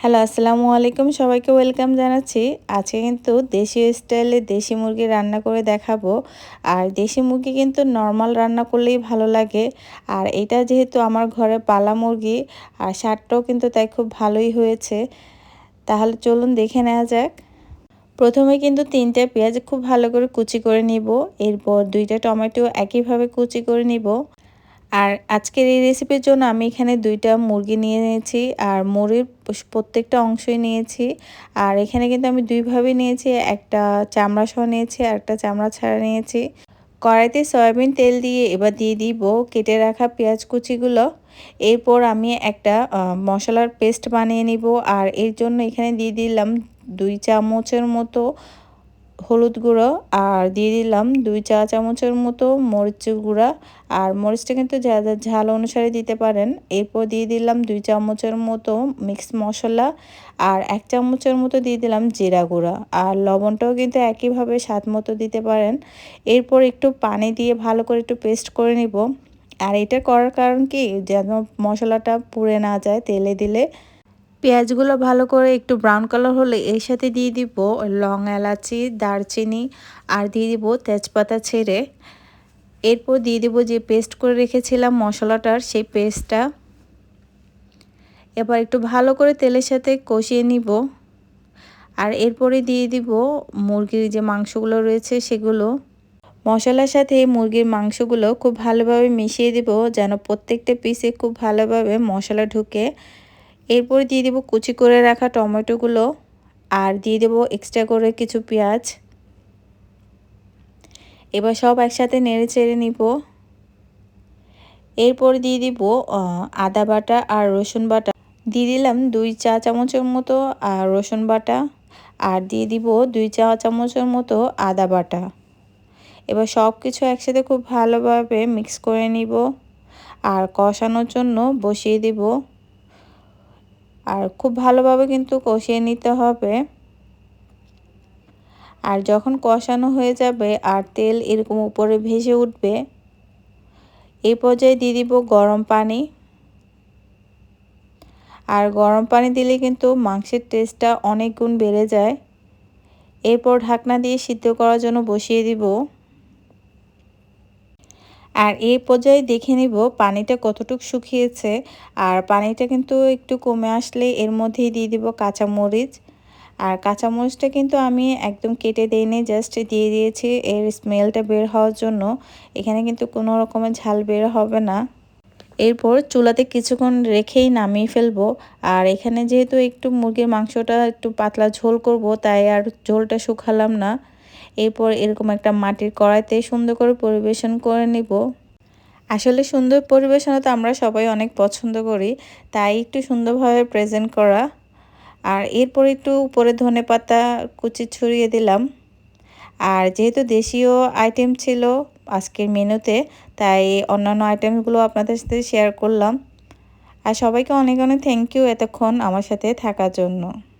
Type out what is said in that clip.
Hello, আসসালামু আলাইকুম। সবাইকে ওয়েলকাম জানাচ্ছি। আজকে কিন্তু দেশীয় স্টাইলে দেশি মুরগি রান্না করে দেখাবো। আর দেশি মুরগি কিন্তু নর্মাল রান্না করলেই ভালো লাগে। আর এটা যেহেতু আমার ঘরে পালা মুরগি, আর স্বাদটাও কিন্তু তাই খুব ভালোই হয়েছে। তাহলে চলুন দেখে নেওয়া যাক। প্রথমে কিন্তু তিনটা পেঁয়াজ খুব ভালো করে কুচি করে নিব। এরপর দুইটা টমেটো একইভাবে কুচি করে নিব। আর আজকের এই রেসিপির জন্য আমি এখানে দুইটা মুরগি নিয়ে নিয়েছি আর মুরগির প্রত্যেকটা অংশই নিয়েছি। আর এখানে কিন্তু আমি দুইভাবে নিয়েছি, একটা চামড়া সহ নিয়েছি, আর একটা চামড়া ছাড়া নিয়েছি। কড়াইতে সয়াবিন তেল দিয়ে এবার দিয়ে দিব কেটে রাখা পেঁয়াজ কুচিগুলো। এরপর আমি একটা মশলার পেস্ট বানিয়ে নিব। আর এর জন্য এখানে দিয়ে দিলাম দুই চামচের মতো হলুদ গুঁড়ো আর দিয়ে দিলাম দুই চা চামচের মতো মরিচ গুঁড়া। আর মরিচটা কিন্তু যা ঝাল অনুসারে দিতে পারেন। এরপর দিয়ে দিলাম দুই চামচের মতো মিক্স মশলা আর এক চামচের মতো দিয়ে দিলাম জিরা গুঁড়া। আর লবণটাও কিন্তু একইভাবে স্বাদ মতো দিতে পারেন। এরপর একটু পানি দিয়ে ভালো করে একটু পেস্ট করে নিব। আর এটা করার কারণ কি? যেন মশলাটা পুড়ে না যায় তেলে দিলে। পেঁয়াজগুলো ভালো করে একটু ব্রাউন কালার হলে এর সাথে দিয়ে দিব লং এলাচি, দারচিনি আর দিয়ে দিব তেজপাতা ছেড়ে। এরপর দিয়ে দিব যে পেস্ট করে রেখেছিলাম মশলাটার সেই পেস্টটা এবার একটু ভালো করে তেলের সাথে কষিয়ে নিব। আর এরপরে দিয়ে দিব মুরগির যে মাংসগুলো রয়েছে সেগুলো। মশলার সাথে মুরগির মাংসগুলো খুব ভালোভাবে মিশিয়ে দেব যেন প্রত্যেকটা পিসে খুব ভালোভাবে মশলা ঢুকে। এরপর দিয়ে দেবো কুচি করে রাখা টমেটোগুলো আর দিয়ে দেবো এক্সট্রা করে কিছু পেঁয়াজ। এবার সব একসাথে নেড়ে চেড়ে নিব। এরপর দিয়ে দিব আদা বাটা আর রসুন বাটা। দিয়ে দিলাম দুই চা চামচের মতো আর রসুন বাটা। আর দিয়ে দিব দুই চা চামচের মতো আদা বাটা। এবার সব কিছু একসাথে খুব ভালোভাবে মিক্স করে নিব। আর কষানোর জন্য বসিয়ে দিব আর খুব ভালোভাবে কিন্তু কষিয়ে নিতে হবে। আর যখন কষানো হয়ে যাবে আর তেল এরকম উপরে ভেসে উঠবে, এই পর্যায়ে দিয়ে দিব গরম পানি। আর গরম পানি দিলে কিন্তু মাংসের টেস্টটা অনেক গুণ বেড়ে যায়। এরপর ঢাকনা দিয়ে সিদ্ধ করার জন্য বসিয়ে দিব। আর এই পর্যায়ে দেখে নিব পানিটা কতটুকু শুকিয়েছে। আর পানিটা কিন্তু একটু কমে আসলে এর মধ্যেই দিয়ে দিব কাঁচামরিচ। আর কাঁচামরিচটা কিন্তু আমি একদম কেটে দিইনি জাস্ট দিয়ে দিয়েছি। এর স্মেলটা বের হওয়ার জন্য। এখানে কিন্তু কোনো রকমের ঝাল বের হবে না। এরপর চুলাতে কিছুক্ষণ রেখেই নামিয়ে ফেলব। আর এখানে যেহেতু একটু মুরগির মাংসটা একটু পাতলা ঝোল করব, তাই আর ঝোলটা শুকালাম না। এরপর এরকম একটা মাটির কড়াইতে সুন্দর করে পরিবেশন করে নিব। আসলে সুন্দর পরিবেশনা তো আমরা সবাই অনেক পছন্দ করি, তাই একটু সুন্দরভাবে প্রেজেন্ট করা। আর এরপর একটু উপরে ধনে পাতা কুচি ছড়িয়ে দিলাম। আর যেহেতু দেশীয় আইটেম ছিল আজকের মেনুতে, তাই অন্যান্য আইটেমগুলো আপনাদের সাথে শেয়ার করলাম। আর সবাইকে অনেক অনেক থ্যাংক ইউ এতক্ষণ আমার সাথে থাকার জন্য।